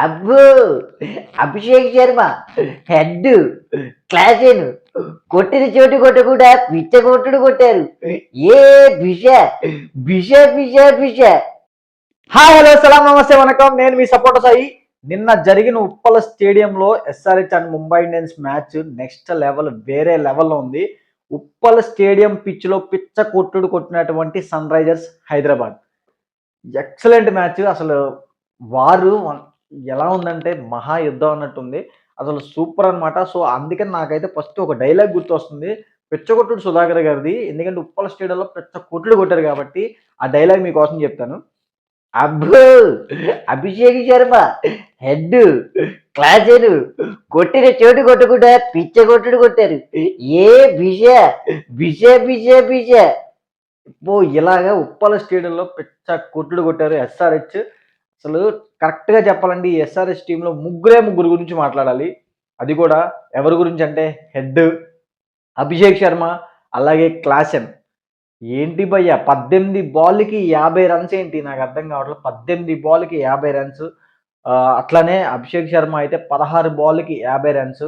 అబ్బో అభిషేక్ శర్మ హెడ్ క్లాసేను కొట్టిన చోటు కొట్టకుండా పిచ్చ కొట్టుడు కొట్టారు. ఏ బిష బిష బిష బిష హాయ్ హలో సలాం నమస్తే వనకం. నేను మీ సపోర్టర్ సాయి. నిన్న జరిగిన ఉప్పల స్టేడియంలో SRH and Mumbai Indians match next level వేరే లెవెల్లో ఉంది. ఉప్పల స్టేడియం పిచ్లో పిచ్చ కొట్టుడు కొట్టినటువంటి sun Risers Hyderabad. Excellent match. అసలు వారు ఎలా ఉందంటే మహా యుద్ధం అన్నట్టుంది. అసలు సూపర్ అన్నమాట. సో అందుకని నాకైతే ఫస్ట్ ఒక డైలాగ్ గుర్తొస్తుంది. పెచ్చకొట్టుడు సుధాకర్ గారిది. ఎందుకంటే ఉప్పల స్టేడియంలో పిచ్చ కొట్లు కొట్టారు కాబట్టి ఆ డైలాగ్ మీకోసం చెప్తాను. అబ్బో! అభిషేక్ శర్మ హెడ్ క్లాసేను కొట్టిన చోటు కొట్టకుండా పిచ్చ కొట్టుడు కొట్టారు. ఏ బిష బిష బిష బిష ఓ ఇలాగా ఉప్పల స్టేడియంలో పిచ్చ కొట్టుడు కొట్టారు ఎస్ఆర్హెచ్. అసలు కరెక్ట్గా చెప్పాలండి ఎస్ఆర్ఎస్ టీంలో ముగ్గురే ముగ్గురు గురించి మాట్లాడాలి. అది కూడా ఎవరి గురించి అంటే హెడ్ అభిషేక్ శర్మ అలాగే క్లాసెన్ ఏంటి భయ్య పద్దెనిమిది బాల్కి యాభై రన్స్ ఏంటి? నాకు అర్థం కావట్లేదు. పద్దెనిమిది బాల్కి యాభై రన్స్ అట్లానే అభిషేక్ శర్మ అయితే పదహారు బాల్కి యాభై రన్స్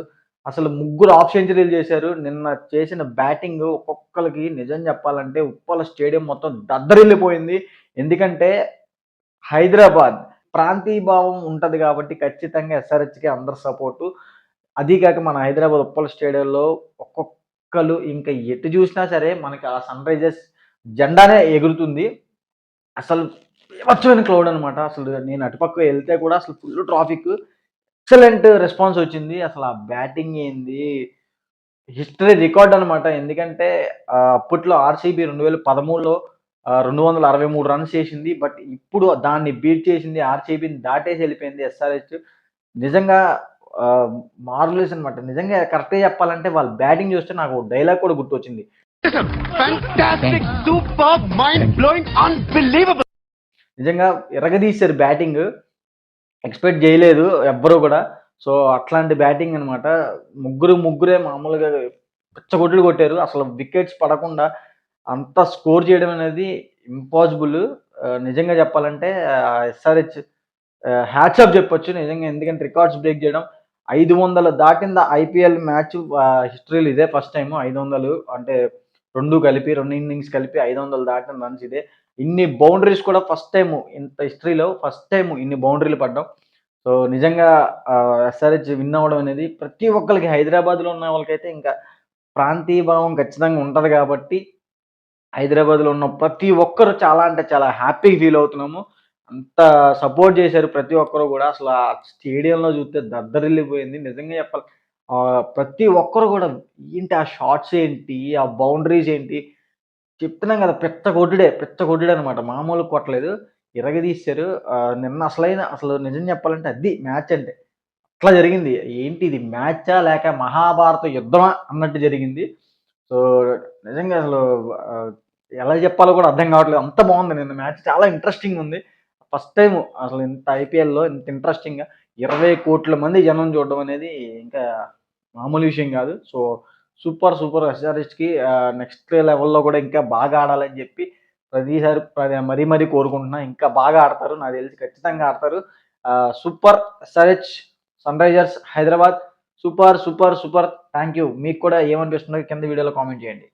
అసలు ముగ్గురు ఆఫ్ సెంచరీలు చేశారు. నిన్న చేసిన బ్యాటింగ్ ఒక్కొక్కరికి నిజం చెప్పాలంటే ఉప్పల స్టేడియం మొత్తం దద్దరిల్లిపోయింది. ఎందుకంటే హైదరాబాద్ ప్రాంతీయ భావం ఉంటుంది కాబట్టి ఖచ్చితంగా ఎస్ఆర్హెచ్కి అందరు సపోర్టు అది కాక మన హైదరాబాద్ ఉప్పల స్టేడియంలో ఒక్కొక్కరు ఇంకా ఎటు చూసినా సరే మనకి ఆ సన్ రైజర్స్ జెండానే ఎగురుతుంది. అసలు వివచ్చమైన క్లౌడ్ అనమాట అసలు నేను అటుపక్క వెళ్తే కూడా అసలు ఫుల్ ట్రాఫిక్ ఎక్సలెంట్ రెస్పాన్స్ వచ్చింది. అసలు ఆ బ్యాటింగ్ ఏంది? హిస్టరీ రికార్డ్ అనమాట ఎందుకంటే అప్పట్లో ఆర్సీబీ రెండు వేల పదమూడులో రెండు వందల అరవై మూడు రన్స్ చేసింది బట్ ఇప్పుడు దాన్ని బీట్ చేసింది ఆర్సీబీని దాటేసి వెళ్ళిపోయింది ఎస్ఆర్హెచ్ నిజంగా మార్వలెస్ అనమాట నిజంగా కరెక్ట్గా చెప్పాలంటే వాళ్ళ బ్యాటింగ్ చూస్తే నాకు డైలాగ్ కూడా గుర్తొచ్చింది. నిజంగా ఎరగదీశారు బ్యాటింగ్ ఎక్స్పెక్ట్ చేయలేదు ఎవ్వరూ కూడా. సో అట్లాంటి బ్యాటింగ్ అన్నమాట. ముగ్గురు ముగ్గురే మామూలుగా పిచ్చగొట్టుడు కొట్టారు. అసలు వికెట్స్ పడకుండా అంత స్కోర్ చేయడం అనేది ఇంపాసిబుల్. నిజంగా చెప్పాలంటే ఎస్ఆర్హెచ్ హ్యాచ్అప్ చెప్పొచ్చు నిజంగా ఎందుకంటే రికార్డ్స్ బ్రేక్ చేయడం. ఐదు వందలు దాటింద ఐపీఎల్ మ్యాచ్ హిస్టరీలో ఇదే ఫస్ట్ టైం ఐదు వందలు అంటే రెండు కలిపి రెండు ఇన్నింగ్స్ కలిపి ఐదు వందలు దాటిన రన్స్ ఇదే. ఇన్ని బౌండరీస్ కూడా ఫస్ట్ టైం ఇంత హిస్టరీలో ఫస్ట్ టైం ఇన్ని బౌండరీలు పడ్డం. సో నిజంగా ఎస్ఆర్హెచ్ విన్ అవ్వడం అనేది ప్రతి ఒక్కరికి హైదరాబాద్లో ఉన్న వాళ్ళకైతే ఇంకా ప్రాంతీయ భావం ఖచ్చితంగా ఉంటుంది కాబట్టి హైదరాబాద్లో ఉన్న ప్రతి ఒక్కరు చాలా అంటే చాలా హ్యాపీగా ఫీల్ అవుతున్నాము. అంత సపోర్ట్ చేశారు ప్రతి ఒక్కరు కూడా. అసలు ఆ స్టేడియంలో చూస్తే దద్దరిల్లిపోయింది. నిజంగా చెప్పాలి ప్రతి ఒక్కరు కూడా ఏంటి ఆ షార్ట్స్ ఏంటి ఆ బౌండరీస్ ఏంటి? చెప్తున్నాం కదా పెద్ద కొట్టుడే పెద్ద కొట్టుడే అనమాట మామూలు కొట్టలేదు. ఇరగదీశారు. నిన్న అసలైన అసలు నిజం చెప్పాలంటే అది మ్యాచ్ అంటే అట్లా జరిగింది. ఏంటి ఇది మ్యాచా లేక మహాభారత యుద్ధమా అన్నట్టు జరిగింది. సో నిజంగా అసలు ఎలా చెప్పాలో కూడా అర్థం కావట్లేదు. అంత బాగుంది నిన్న మ్యాచ్. చాలా ఇంట్రెస్టింగ్ ఉంది. ఫస్ట్ టైం అసలు ఇంత ఐపీఎల్లో ఇంత ఇంట్రెస్టింగ్గా ఇరవై కోట్ల మంది జనం చూడడం అనేది ఇంకా మామూలు విషయం కాదు. సో సూపర్ సూపర్ ఎస్ఆర్ఎస్కి నెక్స్ట్ లెవెల్లో కూడా ఇంకా బాగా ఆడాలని చెప్పి ప్రతిసారి ప్ర- మరీ మరీ కోరుకుంటున్నా. ఇంకా బాగా ఆడతారు. నాకు తెలిసి ఖచ్చితంగా ఆడతారు. Super SRH sunrisers Hyderabad super super super thank you మీకు కూడా ఏమనిపిస్తుందో కింద వీడియోలో కామెంట్ చేయండి.